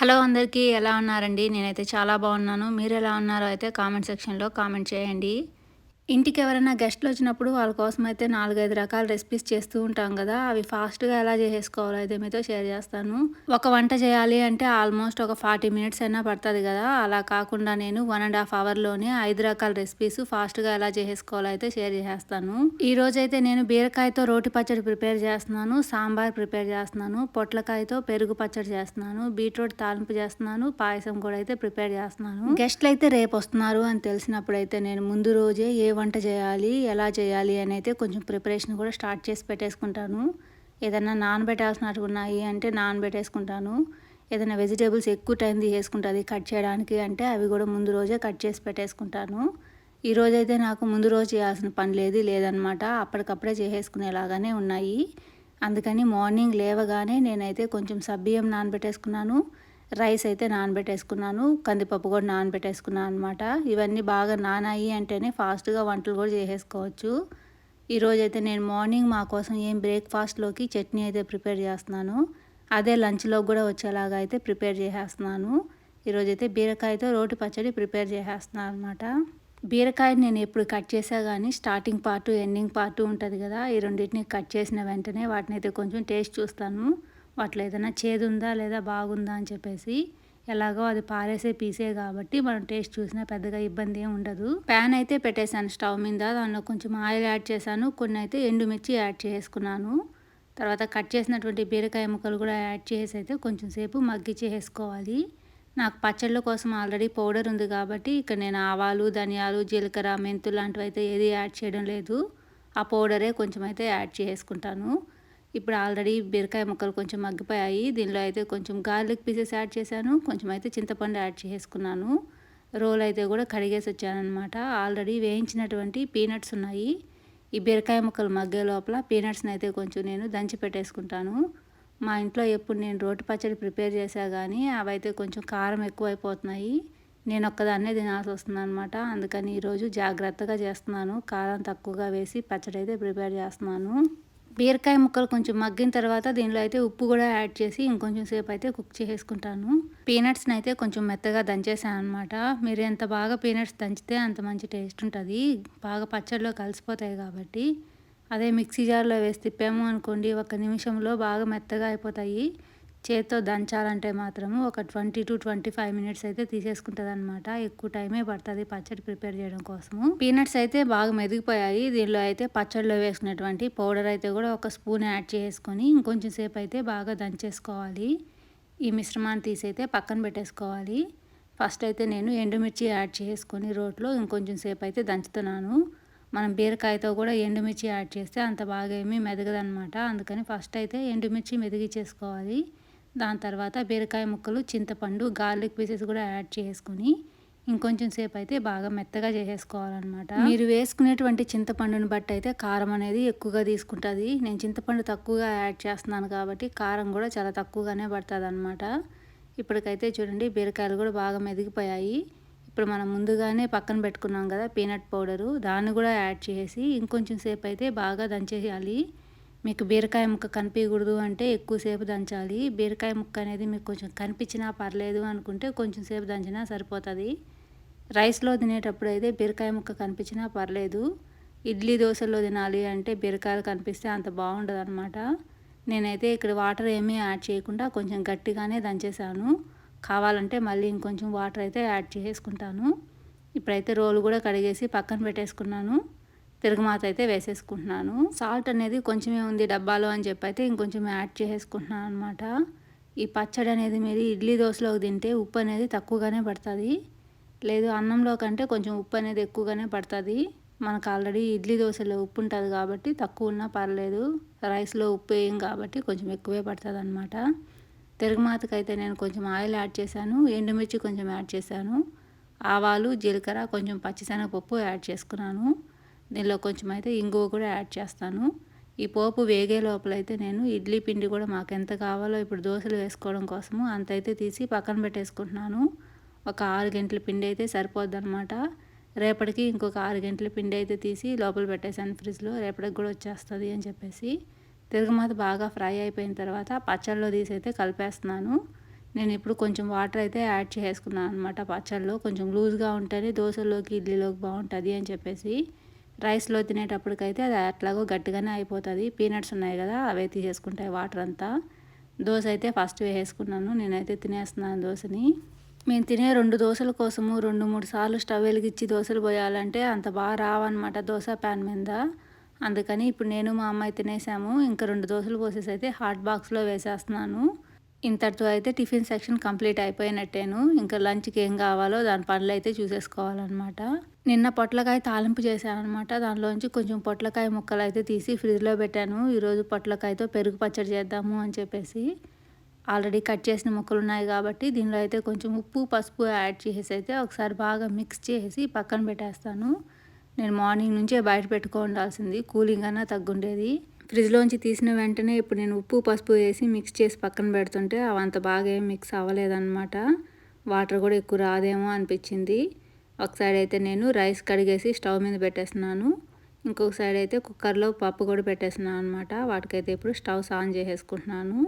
Hello అందరికీ ఎలా ఉన్నారండి? నేనైతే చాలా బాగున్నాను. మీరు ఎలా ఉన్నారో అయితే కామెంట్ సెక్షన్లో కామెంట్ చేయండి. ఇంటికి ఎవరైనా గెస్ట్లు వచ్చినప్పుడు వాళ్ళ కోసం అయితే నాలుగైదు రకాల రెసిపీస్ చేస్తూ ఉంటాం కదా అవి ఫాస్ట్గా ఎలా చేసేసుకోవాలో అయితే మీతో షేర్ చేస్తాను. ఒక వంట చేయాలి అంటే ఆల్మోస్ట్ ఒక ఫార్టీ మినిట్స్ అయినా పడుతుంది కదా అలా కాకుండా నేను వన్ అండ్ హాఫ్ అవర్లోనే ఐదు రకాల రెసిపీస్ ఫాస్ట్గా ఎలా చేసేసుకోవాలో అయితే షేర్ చేసేస్తాను. ఈ రోజైతే నేను బీరకాయతో రోటి పచ్చడి ప్రిపేర్ చేస్తున్నాను సాంబార్ ప్రిపేర్ చేస్తున్నాను పొట్లకాయతో పెరుగు పచ్చడి చేస్తున్నాను బీట్రూట్ తాలింపు చేస్తున్నాను పాయసం కూడా అయితే ప్రిపేర్ చేస్తున్నాను. గెస్ట్లు అయితే రేపు వస్తున్నారు అని తెలిసినప్పుడు అయితే నేను ముందు రోజే ఏ వంట చేయాలి ఎలా చేయాలి అని అయితే కొంచెం ప్రిపరేషన్ కూడా స్టార్ట్ చేసి పెట్టేసుకుంటాను. ఏదైనా నానబెట్టాల్సినట్టు ఉన్నాయి అంటే నానబెట్టేసుకుంటాను. ఏదైనా వెజిటేబుల్స్ ఎక్కువ టైం తీసేసుకుంటుంది కట్ చేయడానికి అంటే అవి కూడా ముందు రోజే కట్ చేసి పెట్టేసుకుంటాను. ఈ రోజైతే నాకు ముందు రోజు చేయాల్సిన పని లేదు లేదనమాట అప్పటికప్పుడే చేసేసుకునేలాగానే ఉన్నాయి. అందుకని మార్నింగ్ లేవగానే నేనైతే కొంచెం సబ్బియ్యం నానబెట్టేసుకున్నాను. రైస్ అయితే నానబెట్టేసుకున్నాను కందిపప్పు కూడా నానబెట్టేసుకున్నాను అనమాట ఇవన్నీ బాగా నానాయి అంటేనే ఫాస్ట్గా వంటలు కూడా చేసేసుకోవచ్చు. ఈరోజు అయితే నేను మార్నింగ్ మా కోసం ఏం బ్రేక్ఫాస్ట్లోకి చట్నీ అయితే ప్రిపేర్ చేస్తున్నాను. అదే లంచ్లో కూడా వచ్చేలాగా అయితే ప్రిపేర్ చేసేస్తున్నాను. ఈరోజైతే బీరకాయతో రోటి పచ్చడి ప్రిపేర్ చేసేస్తున్నాను అనమాట బీరకాయని నేను ఎప్పుడు కట్ చేసా కానీ స్టార్టింగ్ పార్టు ఎండింగ్ పార్టు ఉంటుంది కదా ఈ రెండింటిని కట్ చేసిన వెంటనే వాటిని అయితే కొంచెం టేస్ట్ చూస్తాను. వాటిలో ఏదైనా చేదు ఉందా లేదా బాగుందా అని చెప్పేసి ఎలాగో అది పారేసే పీసే కాబట్టి మనం టేస్ట్ చూసినా పెద్దగా ఇబ్బంది ఏమి ఉండదు. ప్యాన్ అయితే పెట్టేశాను స్టవ్ మీద దానిలో కొంచెం ఆయిల్ యాడ్ చేశాను కొన్ని అయితే ఎండుమిర్చి యాడ్ చేసుకున్నాను. తర్వాత కట్ చేసినటువంటి బీరకాయ ముక్కలు కూడా యాడ్ చేసి అయితే కొంచెం సేపు మగ్గిచ్చేసుకోవాలి నాకు పచ్చళ్ళ కోసం ఆల్రెడీ పౌడర్ ఉంది కాబట్టి ఇక్కడ నేను ఆవాలు ధనియాలు జీలకర్ర మెంతులు లాంటివి అయితే ఏది యాడ్ చేయడం లేదు. ఆ పౌడరే కొంచెం అయితే యాడ్ చేసుకుంటాను. ఇప్పుడు ఆల్రెడీ బీరకాయ ముక్కలు కొంచెం మగ్గిపోయాయి. దీనిలో అయితే కొంచెం గార్లిక్ పీసెస్ యాడ్ చేశాను. కొంచెం అయితే చింతపండు యాడ్ చేసుకున్నాను రోల్ అయితే కూడా కడిగేసి వచ్చానమాట ఆల్రెడీ వేయించినటువంటి పీనట్స్ ఉన్నాయి. ఈ బీరకాయ ముక్కలు మగ్గే లోపల పీనట్స్ని అయితే కొంచెం నేను దంచి పెట్టేసుకుంటాను. మా ఇంట్లో ఎప్పుడు నేను రోటి పచ్చడి ప్రిపేర్ చేసా కానీ అవైతే కొంచెం కారం ఎక్కువైపోతున్నాయి. నేను ఒక్కదాన్నే తినాల్సి వస్తుంది అనమాట అందుకని ఈరోజు జాగ్రత్తగా చేస్తున్నాను. కారం తక్కువగా వేసి పచ్చడి అయితే ప్రిపేర్ చేస్తున్నాను. బీరకాయ ముక్కలు కొంచెం మగ్గిన తర్వాత దీనిలో అయితే ఉప్పు కూడా యాడ్ చేసి ఇంకొంచెం సేపు అయితే కుక్ చేసుకుంటాను. పీనట్స్ని అయితే కొంచెం మెత్తగా దంచేసాను అనమాట మీరు ఎంత బాగా పీనట్స్ దంచితే అంత మంచి టేస్ట్ ఉంటుంది. బాగా పచ్చడిలో కలిసిపోతాయి కాబట్టి. అదే మిక్సీ జార్లో వేసి తిప్పాము అనుకోండి ఒక నిమిషంలో బాగా మెత్తగా అయిపోతాయి. చేత్తో దంచాలంటే మాత్రము ఒక twenty two twenty five minutes అయితే తీసేసుకుంటుంది అనమాట ఎక్కువ టైమే పడుతుంది పచ్చడి ప్రిపేర్ చేయడం కోసము. పీనట్స్ అయితే బాగా మెదిగిపోయాయి. దీనిలో అయితే పచ్చడిలో వేసుకున్నటువంటి పౌడర్ అయితే కూడా ఒక స్పూన్ యాడ్ చేసుకొని ఇంకొంచెం సేపు అయితే బాగా దంచేసుకోవాలి. ఈ మిశ్రమాన్ని తీసైతే పక్కన పెట్టేసుకోవాలి. ఫస్ట్ అయితే నేను ఎండుమిర్చి యాడ్ చేసుకొని రోట్లో ఇంకొంచెం సేపు అయితే దంచుతున్నాను. మనం బీరకాయతో కూడా ఎండుమిర్చి యాడ్ చేస్తే అంత బాగా ఏమీ మెదగదనమాట అందుకని ఫస్ట్ అయితే ఎండుమిర్చి మెదిగించేసుకోవాలి దాని తర్వాత బీరకాయ ముక్కలు చింతపండు గార్లిక్ పీసెస్ కూడా యాడ్ చేసుకుని ఇంకొంచెం సేపు అయితే బాగా మెత్తగా చేసేసుకోవాలన్నమాట. మీరు వేసుకునేటువంటి చింతపండుని బట్టి అయితే కారం అనేది ఎక్కువగా తీసుకుంటుంది. నేను చింతపండు తక్కువగా యాడ్ చేస్తున్నాను కాబట్టి కారం కూడా చాలా తక్కువగానే పడుతుంది అనమాట ఇప్పటికైతే చూడండి బీరకాయలు కూడా బాగా మెదిగిపోయాయి. ఇప్పుడు మనం ముందుగానే పక్కన పెట్టుకున్నాం కదా పీనట్ పౌడరు దాన్ని కూడా యాడ్ చేసి ఇంకొంచెం సేపు అయితే బాగా దంచేయాలి. మీకు బీరకాయ ముక్క కనిపించకూడదు అంటే ఎక్కువసేపు దంచాలి. బీరకాయ ముక్క అనేది మీకు కొంచెం కనిపించినా పర్లేదు అనుకుంటే కొంచెం సేపు దంచినా సరిపోతుంది. రైస్లో తినేటప్పుడు అయితే బీరకాయ ముక్క కనిపించినా పర్లేదు. ఇడ్లీ దోశల్లో తినాలి అంటే బీరకాయలు కనిపిస్తే అంత బాగుండదు అనమాట నేనైతే ఇక్కడ వాటర్ ఏమీ యాడ్ చేయకుండా కొంచెం గట్టిగానే దంచేసాను కావాలంటే మళ్ళీ ఇంకొంచెం వాటర్ అయితే యాడ్ చేసుకుంటాను. ఇప్పుడైతే రోలు కూడా కడిగేసి పక్కన పెట్టేసుకున్నాను. తిరగమాత అయితే వేసేసుకుంటున్నాను. సాల్ట్ అనేది కొంచెమే ఉంది డబ్బాలో అని చెప్పి అయితే ఇంకొంచెం యాడ్ చేసేసుకుంటున్నాను అనమాట ఈ పచ్చడి అనేది మీరు ఇడ్లీ దోశలోకి తింటే ఉప్పు అనేది తక్కువగానే పడుతుంది. లేదు అన్నంలో కంటే కొంచెం ఉప్పు అనేది ఎక్కువగానే పడుతుంది. మనకు ఆల్రెడీ ఇడ్లీ దోశలో ఉప్పు ఉంటుంది కాబట్టి తక్కువ ఉన్నా పర్లేదు. రైస్లో ఉప్పు వేయం కాబట్టి కొంచెం ఎక్కువే పడుతుంది అనమాట అయితే నేను కొంచెం ఆయిల్ యాడ్ చేశాను ఎండుమిర్చి కొంచెం యాడ్ చేశాను ఆవాలు జీలకర్ర కొంచెం పచ్చిశనగపప్పు యాడ్ చేసుకున్నాను. దీనిలో కొంచెం అయితే ఇంగువ కూడా యాడ్ చేస్తాను. ఈ పోపు వేగే లోపలైతే నేను ఇడ్లీ పిండి కూడా మాకు ఎంత కావాలో ఇప్పుడు దోశలు వేసుకోవడం కోసము అంత అయితే తీసి పక్కన పెట్టేసుకుంటున్నాను. ఒక ఆరు గంటల పిండి అయితే సరిపోద్ది అనమాట రేపటికి ఇంకొక ఆరు గంటల పిండి అయితే తీసి లోపల పెట్టేశాను ఫ్రిడ్జ్లో. రేపటికి కూడా వచ్చేస్తుంది అని చెప్పేసి. తిరగమాత బాగా ఫ్రై అయిపోయిన తర్వాత పచ్చళ్ళలో తీసి అయితే కలిపేస్తున్నాను. నేను ఇప్పుడు కొంచెం వాటర్ అయితే యాడ్ చేసుకున్నాను అనమాట పచ్చళ్ళలో. కొంచెం లూజ్గా ఉంటేనే దోశలోకి ఇడ్లీలోకి బాగుంటుంది అని చెప్పేసి. రైస్లో తినేటప్పటికైతే అది అట్లాగో గట్టిగానే అయిపోతుంది. పీనట్స్ ఉన్నాయి కదా అవే తీసేసుకుంటాయి వాటర్ అంతా. దోశ అయితే ఫస్ట్ వేసుకున్నాను నేనైతే తినేస్తున్నాను దోశని మేము తినే రెండు దోశల కోసము రెండు మూడు సార్లు స్టవ్ వెలిగించి దోశలు పోయాలంటే అంత బాగా రావన్నమాట దోశ ప్యాన్ మీద. అందుకని ఇప్పుడు నేను మా అమ్మాయి తినేసాము ఇంకా రెండు దోశలు పోసేసి అయితే హాట్ బాక్స్లో వేసేస్తున్నాను. ఇంతటితో అయితే టిఫిన్ సెక్షన్ కంప్లీట్ అయిపోయినట్టేను. ఇంకా లంచ్కి ఏం కావాలో దాని పనులు అయితే చూసేసుకోవాలన్నమాట. నిన్న పొట్లకాయ తాలింపు చేశానమాట దానిలోంచి కొంచెం పొట్లకాయ ముక్కలు అయితే తీసి ఫ్రిడ్జ్లో పెట్టాను. ఈరోజు పొట్లకాయతో పెరుగు పచ్చడి చేద్దాము అని చెప్పేసి ఆల్రెడీ కట్ చేసిన ముక్కలు ఉన్నాయి కాబట్టి దీనిలో అయితే కొంచెం ఉప్పు పసుపు యాడ్ చేసేసి అయితే ఒకసారి బాగా మిక్స్ చేసి పక్కన పెట్టేస్తాను. నేను మార్నింగ్ నుంచే బయట పెట్టుకోవాల్సింది. కూలింగ్ అన్నా తగ్గుండేది. ఫ్రిడ్జ్లోంచి తీసిన వెంటనే ఇప్పుడు నేను ఉప్పు పసుపు వేసి మిక్స్ చేసి పక్కన పెడుతుంటే అవంత బాగా ఏం మిక్స్ అవ్వలేదన్నమాట. వాటర్ కూడా ఎక్కువ రాదేమో అనిపించింది. ఒక సైడ్ అయితే నేను రైస్ కడిగేసి స్టవ్ మీద పెట్టేస్తున్నాను. ఇంకొక సైడ్ అయితే కుక్కర్లో పప్పు కూడా పెట్టేస్తున్నాను అనమాట వాటికైతే ఇప్పుడు స్టవ్ ఆన్ చేసేసుకుంటున్నాను.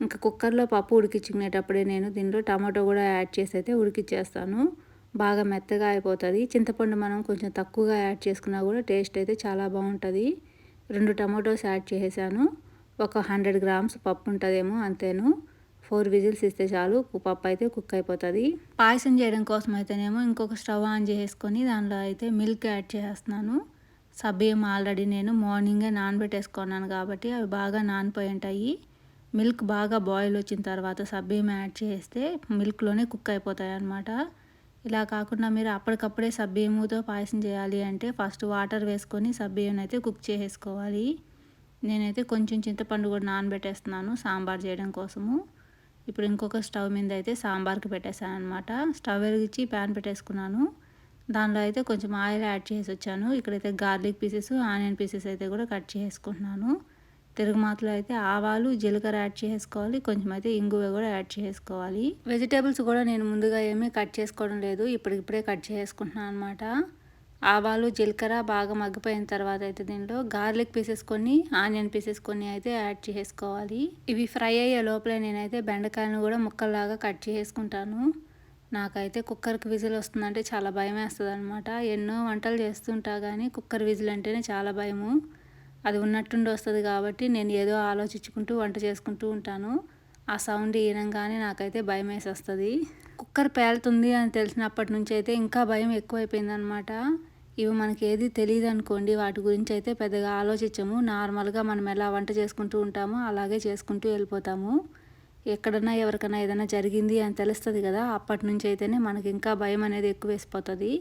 ఇంకా కుక్కర్లో పప్పు ఉడికించుకునేటప్పుడే నేను దీనిలో టమాటో కూడా యాడ్ చేసి అయితే ఉడికిచ్చేస్తాను. బాగా మెత్తగా అయిపోతుంది. చింతపండు మనం కొంచెం తక్కువగా యాడ్ చేసుకున్నా కూడా టేస్ట్ అయితే చాలా బాగుంటుంది. రెండు టమాటోస్ యాడ్ చేసేసాను. ఒక హండ్రెడ్ గ్రామ్స్ పప్పు ఉంటుందేమో అంతేను. ఫోర్ విజిల్స్ ఇస్తే చాలు. పప్పు అయితే కుక్ అయిపోతుంది. పాయసం చేయడం కోసం అయితేనేమో ఇంకొక స్టవ్ ఆన్ చేసుకొని దానిలో అయితే మిల్క్ యాడ్ చేస్తున్నాను సబ్బియ్యం ఆల్రెడీ నేను మార్నింగే నానబెట్టేసుకున్నాను కాబట్టి అవి బాగా నానిపోయి ఉంటాయి. మిల్క్ బాగా బాయిల్ వచ్చిన తర్వాత సబ్బియ్యం యాడ్ చేస్తే మిల్క్లోనే కుక్ అయిపోతాయి అన్నమాట ఇలా కాకుండా మీరు అప్పటికప్పుడే సబ్బియ్యముతో పాయసం చేయాలి అంటే ఫస్ట్ వాటర్ వేసుకొని సబ్బియ్యం అయితే కుక్ చేసేసుకోవాలి. నేనైతే కొంచెం చింతపండు కూడా నానబెట్టేస్తున్నాను సాంబార్ చేయడం కోసము. ఇప్పుడు ఇంకొక స్టవ్ మీద అయితే సాంబార్కి పెట్టేశాను అనమాట స్టవ్ వెలిగించి ప్యాన్ పెట్టేసుకున్నాను. దానిలో అయితే కొంచెం ఆయిల్ యాడ్ చేసి వచ్చాను. ఇక్కడైతే గార్లిక్ పీసెస్ ఆనియన్ పీసెస్ అయితే కూడా కట్ చేసుకుంటున్నాను తిరుగుమాతలో అయితే ఆవాలు జీలకర్ర యాడ్ చేసుకోవాలి కొంచెం అయితే ఇంగువ కూడా యాడ్ చేసుకోవాలి వెజిటేబుల్స్ కూడా నేను ముందుగా ఏమీ కట్ చేసుకోవడం లేదు. ఇప్పటికిప్పుడే కట్ చేసుకుంటున్నాను అనమాట ఆవాలు జీలకర్ర బాగా మగ్గిపోయిన తర్వాత అయితే దీనిలో గార్లిక్ పీసెస్ కొన్ని ఆనియన్ పీసెస్ కొన్ని అయితే యాడ్ చేసుకోవాలి ఇవి ఫ్రై అయ్యే లోపలే నేనైతే బెండకాయలను కూడా ముక్కల్లాగా కట్ చేసుకుంటాను. నాకైతే కుక్కర్కి విజిల్ వస్తుందంటే చాలా భయం వేస్తుంది అనమాట ఎన్నో వంటలు చేస్తుంటా కానీ కుక్కర్ విజిల్ అంటేనే చాలా భయము. అది ఉన్నట్టుండి వస్తుంది కాబట్టి నేను ఏదో ఆలోచించుకుంటూ వంట చేసుకుంటూ ఉంటాను. ఆ సౌండ్ ఈనంగానే నాకైతే భయం వేసేస్తుంది కుక్కర్ పేలుతుంది అని తెలిసినప్పటి నుంచి అయితే ఇంకా భయం ఎక్కువైపోయిందనమాట ఇవి మనకి ఏది తెలియదు అనుకోండి వాటి గురించి అయితే పెద్దగా ఆలోచించము. నార్మల్గా మనం ఎలా వంట చేసుకుంటూ ఉంటామో అలాగే చేసుకుంటూ వెళ్ళిపోతాము. ఎక్కడన్నా ఎవరికైనా ఏదైనా జరిగింది అని తెలుస్తుంది కదా అప్పటి నుంచి అయితేనే మనకి ఇంకా భయం అనేది ఎక్కువ వేసిపోతుంది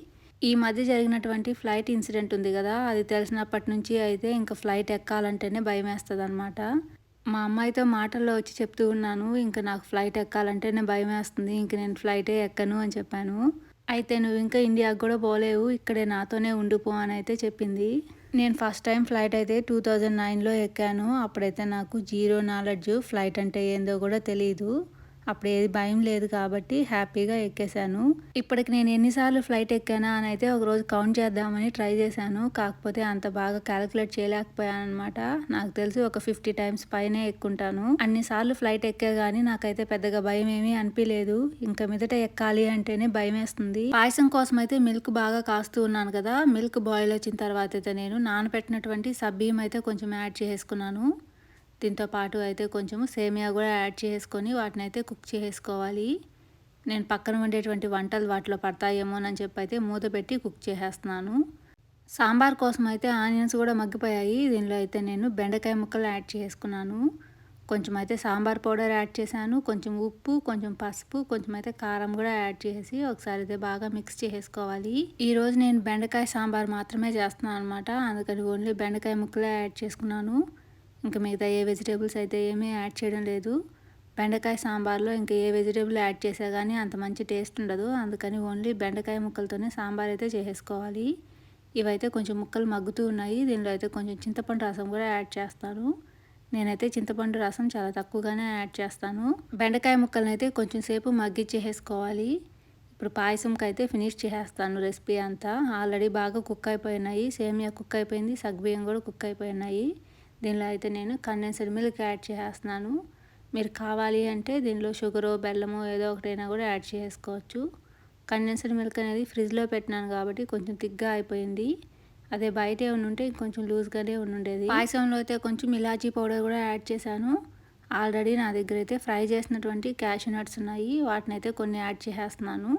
ఈ మధ్య జరిగినటువంటి ఫ్లైట్ ఇన్సిడెంట్ ఉంది కదా అది తెలిసినప్పటి నుంచి అయితే ఇంకా ఫ్లైట్ ఎక్కాలంటేనే భయం వేస్తుంది అనమాట మా అమ్మాయితో మాటల్లో వచ్చి చెప్తూ ఉన్నాను ఇంకా నాకు ఫ్లైట్ ఎక్కాలంటేనే భయం వేస్తుంది ఇంక నేను ఫ్లైటే ఎక్కను అని చెప్పాను. అయితే నువ్వు ఇంకా ఇండియాకు కూడా పోలేవు ఇక్కడే నాతోనే ఉండిపో అని అయితే చెప్పింది. నేను ఫస్ట్ టైం ఫ్లైట్ అయితే టూ థౌజండ్ నైన్లో ఎక్కాను అప్పుడైతే నాకు జీరో నాలెడ్జ్ ఫ్లైట్ అంటే ఏందో కూడా తెలియదు అప్పుడు ఏది భయం లేదు కాబట్టి హ్యాపీగా ఎక్కేశాను. ఇప్పటికి నేను ఎన్నిసార్లు ఫ్లైట్ ఎక్కానా అని అయితే ఒకరోజు కౌంట్ చేద్దామని ట్రై చేశాను. కాకపోతే అంత బాగా క్యాలిక్యులేట్ చేయలేకపోయాను అనమాట నాకు తెలిసి ఒక ఫిఫ్టీ టైమ్స్ పైనే ఎక్కుంటాను. అన్నిసార్లు ఫ్లైట్ ఎక్కే కానీ నాకైతే పెద్దగా భయం ఏమీ అనిపించలేదు ఇంకా మీదట ఎక్కాలి అంటేనే భయం వేస్తుంది పాయసం కోసం అయితే మిల్క్ బాగా కాస్తూ ఉన్నాను కదా. మిల్క్ బాయిల్ వచ్చిన తర్వాత అయితే నేను నానబెట్టినటువంటి సబ్బీయం అయితే కొంచెం యాడ్ చేసుకున్నాను. దీంతో పాటు అయితే కొంచెము సేమియా కూడా యాడ్ చేసుకొని వాటిని అయితే కుక్ చేసుకోవాలి. నేను పక్కన ఉండేటువంటి వంటలు వాటిలో పడతాయేమోనని చెప్పి అయితే మూత పెట్టి కుక్ చేసేస్తున్నాను. సాంబార్ కోసం అయితే ఆనియన్స్ కూడా మగ్గిపోయాయి. దీనిలో అయితే నేను బెండకాయ ముక్కలు యాడ్ చేసుకున్నాను. కొంచెం అయితే సాంబార్ పౌడర్ యాడ్ చేశాను. కొంచెం ఉప్పు కొంచెం పసుపు కొంచెం అయితే కారం కూడా యాడ్ చేసి ఒకసారి అయితే బాగా మిక్స్ చేసుకోవాలి. ఈరోజు నేను బెండకాయ సాంబార్ మాత్రమే చేస్తున్నాను అనమాట అందుకని ఓన్లీ బెండకాయ ముక్కలే యాడ్ చేసుకున్నాను. ఇంకా మిగతా ఏ వెజిటేబుల్స్ అయితే ఏమీ యాడ్ చేయడం లేదు. బెండకాయ సాంబార్లో ఇంకా ఏ వెజిటేబుల్ యాడ్ చేసా కానీ అంత మంచి టేస్ట్ ఉండదు. అందుకని ఓన్లీ బెండకాయ ముక్కలతోనే సాంబార్ అయితే చేసుకోవాలి ఇవైతే కొంచెం ముక్కలు మగ్గుతూ ఉన్నాయి. దీనిలో అయితే కొంచెం చింతపండు రసం కూడా యాడ్ చేస్తాను. నేనైతే చింతపండు రసం చాలా తక్కువగానే యాడ్ చేస్తాను. బెండకాయ ముక్కలను అయితే కొంచెం సేపు మగ్గిచ్చేసుకోవాలి ఇప్పుడు పాయసంకి అయితే ఫినిష్ చేసేస్తాను రెసిపీ అంతా. ఆల్రెడీ బాగా కుక్ అయిపోయినాయి. సేమియా కుక్ అయిపోయింది. సగ్బియ్యం కూడా కుక్ అయిపోయినాయి. దీనిలో అయితే నేను కండెన్స్డ్ మిల్క్ యాడ్ చేస్తున్నాను. మీరు కావాలి అంటే దీనిలో షుగరు బెల్లము ఏదో ఒకటైనా కూడా యాడ్ చేసుకోవచ్చు. కండెన్స్డ్ మిల్క్ అనేది ఫ్రిడ్జ్లో పెట్టినాను కాబట్టి కొంచెం తిగ్గా అయిపోయింది. అదే బయటే ఉండుంటే ఉంటే కొంచెం లూజ్గానే ఉండేది పాయసంలో అయితే కొంచెం ఇలాచీ పౌడర్ కూడా యాడ్ చేశాను. ఆల్రెడీ నా దగ్గర అయితే ఫ్రై చేసినటువంటి క్యాషూ నట్స్ ఉన్నాయి. వాటిని అయితే కొన్ని యాడ్ చేసేస్తున్నాను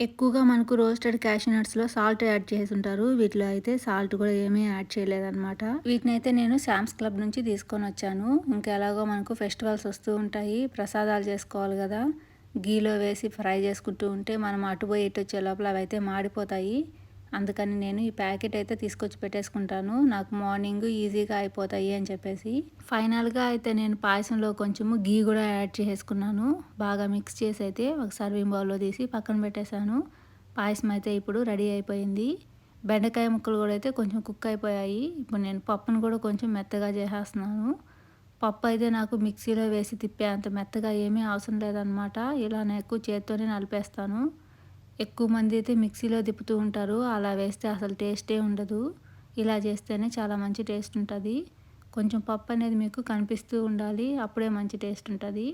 ఎక్కువగా మనకు రోస్టెడ్ క్యాషూ నట్స్లో సాల్ట్ యాడ్ చేసి ఉంటారు వీటిలో అయితే సాల్ట్ కూడా ఏమీ యాడ్ చేయలేదన్నమాట. వీటిని అయితే నేను శామ్స్ క్లబ్ నుంచి తీసుకొని వచ్చాను. ఇంకా ఎలాగో మనకు ఫెస్టివల్స్ వస్తూ ఉంటాయి. ప్రసాదాలు చేసుకోవాలి కదా. గీలో వేసి ఫ్రై చేసుకుంటూ ఉంటే మనం అటుపోయి ఇటు వచ్చే లోపల అవి అయితే మాడిపోతాయి. అందుకని నేను ఈ ప్యాకెట్ అయితే తీసుకొచ్చి పెట్టేసుకుంటాను. నాకు మార్నింగ్ ఈజీగా అయిపోతాయి అని చెప్పేసి. ఫైనల్గా అయితే నేను పాయసంలో కొంచెము గీ కూడా యాడ్ చేసుకున్నాను బాగా మిక్స్ చేసి అయితే ఒక సర్వింగ్ బౌల్లో తీసి పక్కన పెట్టేశాను. పాయసం అయితే ఇప్పుడు రెడీ అయిపోయింది. బెండకాయ ముక్కలు కూడా అయితే కొంచెం కుక్ అయిపోయాయి. ఇప్పుడు నేను పప్పును కూడా కొంచెం మెత్తగా చేసేస్తున్నాను. పప్పు అయితే నాకు మిక్సీలో వేసి తిప్పే అంత మెత్తగా ఏమీ అవసరం లేదనమాట ఇలా నేను చేత్తోనే నలిపేస్తాను. ఎక్కువ మంది అయితే మిక్సీలో తిప్పుతూ ఉంటారు. అలా వేస్తే అసలు టేస్టే ఉండదు. ఇలా చేస్తేనే చాలా మంచి టేస్ట్ ఉంటుంది. కొంచెం పప్పు అనేది మీకు కనిపిస్తూ ఉండాలి. అప్పుడే మంచి టేస్ట్ ఉంటుంది.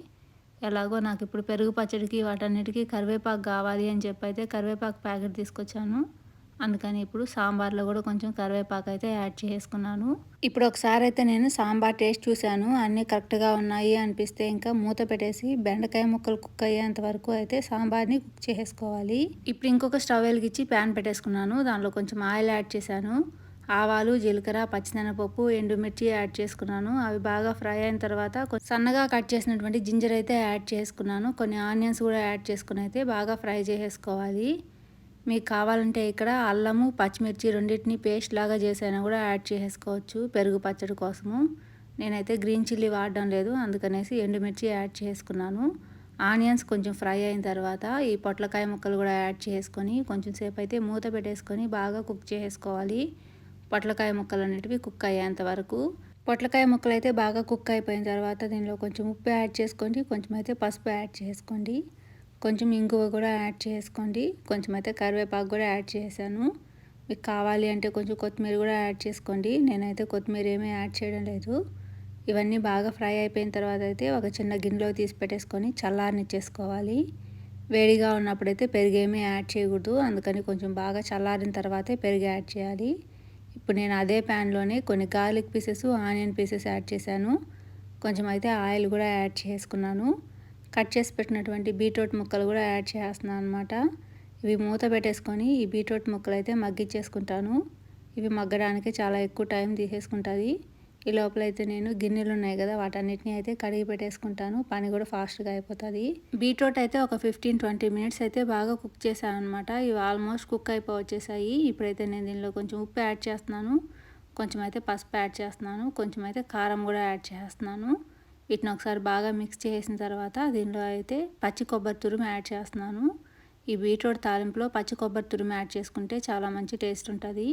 ఎలాగో నాకు ఇప్పుడు పెరుగు పచ్చడికి వాటన్నిటికీ కరివేపాకు కావాలి అని చెప్పి అయితే కరివేపాకు ప్యాకెట్ తీసుకొచ్చాను. అందుకని ఇప్పుడు సాంబార్లో కూడా కొంచెం కరివేపాకు అయితే యాడ్ చేసుకున్నాను. ఇప్పుడు ఒకసారి అయితే నేను సాంబార్ టేస్ట్ చూశాను. అన్నీ కరెక్ట్గా ఉన్నాయి అనిపిస్తే ఇంకా మూత పెట్టేసి బెండకాయ ముక్కలు కుక్ అయ్యేంత వరకు అయితే సాంబార్ని కుక్ చేసుకోవాలి. ఇప్పుడు ఇంకొక స్టవ్ వెలిగించి ప్యాన్ పెట్టేసుకున్నాను. దానిలో కొంచెం ఆయిల్ యాడ్ చేశాను. ఆవాలు జీలకర్ర పచ్చిశనగపప్పు ఎండుమిర్చి యాడ్ చేసుకున్నాను. అవి బాగా ఫ్రై అయిన తర్వాత సన్నగా కట్ చేసినటువంటి జింజర్ అయితే యాడ్ చేసుకున్నాను. కొన్ని ఆనియన్స్ కూడా యాడ్ చేసుకుని అయితే బాగా ఫ్రై చేసేసుకోవాలి. మీకు కావాలంటే ఇక్కడ అల్లము పచ్చిమిర్చి రెండింటిని పేస్ట్ లాగా చేసైనా కూడా యాడ్ చేసుకోవచ్చు పెరుగు పచ్చడి కోసము. నేనైతే గ్రీన్ చిల్లీ వాడడం లేదు అందుకనేసి ఎండుమిర్చి యాడ్ చేసుకున్నాను. ఆనియన్స్ కొంచెం ఫ్రై అయిన తర్వాత ఈ పొట్లకాయ ముక్కలు కూడా యాడ్ చేసుకొని కొంచెం సేపు అయితే మూత పెట్టేసుకొని బాగా కుక్ చేసుకోవాలి. పొట్లకాయ ముక్కలు అనేటివి కుక్ అయ్యేంత వరకు. పొట్లకాయ ముక్కలు అయితే బాగా కుక్ అయిపోయిన తర్వాత దీనిలో కొంచెం ఉప్పు యాడ్ చేసుకోండి కొంచెం అయితే పసుపు యాడ్ చేసుకోండి. కొంచెం ఇంగువ కూడా యాడ్ చేసుకోండి. కొంచెం అయితే కరివేపాకు కూడా యాడ్ చేశాను. మీకు కావాలి అంటే కొంచెం కొత్తిమీర కూడా యాడ్ చేసుకోండి. నేనైతే కొత్తిమీర ఏమీ యాడ్ చేయడం లేదు. ఇవన్నీ బాగా ఫ్రై అయిపోయిన తర్వాత అయితే ఒక చిన్న గిన్నెలో తీసి పెట్టేసుకొని చల్లారనిచ్చేసుకోవాలి. వేడిగా ఉన్నప్పుడైతే పెరుగేమీ యాడ్ చేయకూడదు. అందుకని కొంచెం బాగా చల్లారిన తర్వాతే పెరుగు యాడ్ చేయాలి. ఇప్పుడు నేను అదే ప్యాన్లోనే కొన్ని garlic pieces onion pieces add చేశాను. కొంచెం అయితే ఆయిల్ కూడా యాడ్ చేసుకున్నాను. కట్ చేసి పెట్టినటువంటి బీట్రూట్ ముక్కలు కూడా యాడ్ చేస్తున్నాను అనమాట ఇవి మూత పెట్టేసుకొని ఈ బీట్రూట్ ముక్కలు అయితే మగ్గిచ్చేసుకుంటాను ఇవి మగ్గడానికి చాలా ఎక్కువ టైం తీసేసుకుంటుంది. ఈ లోపల అయితే నేను గిన్నెలు ఉన్నాయి కదా వాటన్నిటిని అయితే కడిగి పెట్టేసుకుంటాను. పని కూడా ఫాస్ట్గా అయిపోతుంది. బీట్రూట్ అయితే ఒక ఫిఫ్టీన్ ట్వంటీ మినిట్స్ అయితే బాగా కుక్ చేశాను అనమాట ఇవి ఆల్మోస్ట్ కుక్ అయిపోవచ్చేసాయి. ఇప్పుడైతే నేను దీనిలో కొంచెం ఉప్పు యాడ్ చేస్తున్నాను. కొంచెం అయితే పసుపు యాడ్ చేస్తున్నాను. కొంచెం అయితే కారం కూడా యాడ్ చేస్తున్నాను. వీటిని ఒకసారి బాగా మిక్స్ చేసిన తర్వాత దీనిలో అయితే పచ్చి కొబ్బరి తురుము యాడ్ చేస్తున్నాను. ఈ బీట్రూట్ తాలింపులో పచ్చి కొబ్బరి తురుము యాడ్ చేసుకుంటే చాలా మంచి టేస్ట్ ఉంటుంది.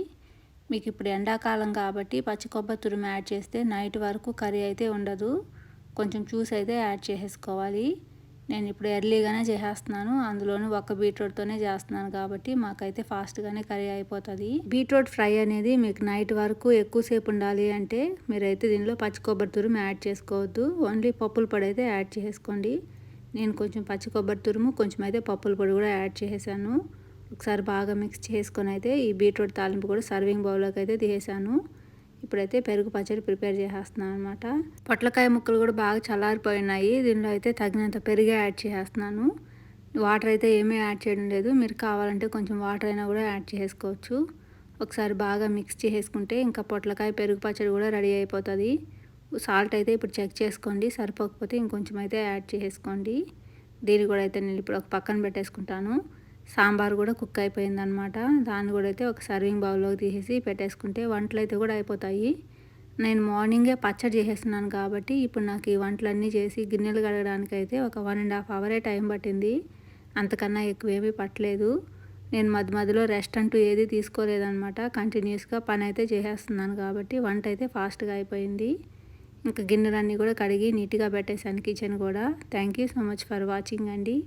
మీకు ఇప్పుడు ఎండాకాలం కాబట్టి పచ్చి కొబ్బరి తురుము యాడ్ చేస్తే నైట్ వరకు కర్రీ అయితే ఉండదు. కొంచెం చూసి అయితే యాడ్ చేసేసుకోవాలి. నేను ఇప్పుడు ఎర్లీగానే చేసేస్తున్నాను. అందులోనూ ఒక్క బీట్రూట్తోనే చేస్తున్నాను కాబట్టి మాకైతే ఫాస్ట్గానే కర్రీ అయిపోతుంది. బీట్రూట్ ఫ్రై అనేది మీకు నైట్ వరకు ఎక్కువసేపు ఉండాలి అంటే మీరైతే దీనిలో పచ్చి కొబ్బరి తురుము యాడ్ చేసుకోవద్దు. ఓన్లీ పప్పుల పొడి అయితే యాడ్ చేసుకోండి. నేను కొంచెం పచ్చి కొబ్బరి తురుము కొంచెం అయితే పప్పుల పొడి కూడా యాడ్ చేసేసాను. ఒకసారి బాగా మిక్స్ చేసుకొని అయితే ఈ బీట్రూట్ తాలింపు కూడా సర్వింగ్ బౌల్లోకి అయితే తీసేసాను. ఇప్పుడైతే పెరుగు పచ్చడి ప్రిపేర్ చేసేస్తున్నాను అనమాట పొట్లకాయ ముక్కలు కూడా బాగా చల్లారిపోయినాయి. దీనిలో అయితే తగినంత పెరుగు యాడ్ చేసేస్తున్నాను. వాటర్ అయితే ఏమీ యాడ్ చేయడం లేదు. మీరు కావాలంటే కొంచెం వాటర్ అయినా కూడా యాడ్ చేసుకోవచ్చు. ఒకసారి బాగా మిక్స్ చేసుకుంటే ఇంకా పొట్లకాయ పెరుగు పచ్చడి కూడా రెడీ అయిపోతుంది. సాల్ట్ అయితే ఇప్పుడు చెక్ చేసుకోండి. సరిపోకపోతే ఇంకొంచెం అయితే యాడ్ చేసుకోండి దీన్ని కూడా అయితే నేను ఇప్పుడు ఒక పక్కన పెట్టేసుకుంటాను. సాంబార్ కూడా కుక్ అయిపోయిందనమాట దాన్ని కూడా అయితే ఒక సర్వింగ్ బౌల్లోకి తీసేసి పెట్టేసుకుంటే వంటలు అయితే కూడా అయిపోతాయి. నేను మార్నింగే పచ్చడి చేసేస్తున్నాను కాబట్టి ఇప్పుడు నాకు ఈ వంటలన్నీ చేసి గిన్నెలు కడగడానికి అయితే ఒక వన్ అండ్ హాఫ్ అవరే టైం పట్టింది. అంతకన్నా ఎక్కువేమీ పట్టలేదు. నేను మధ్య మధ్యలో రెస్ట్ అంటూ ఏది తీసుకోలేదనమాట కంటిన్యూస్గా పని అయితే చేసేస్తున్నాను కాబట్టి వంట అయితే ఫాస్ట్గా అయిపోయింది. ఇంకా గిన్నెలన్నీ కూడా కడిగి నీట్గా పెట్టేశాను కిచెన్ కూడా. Thank you so much for watching అండి.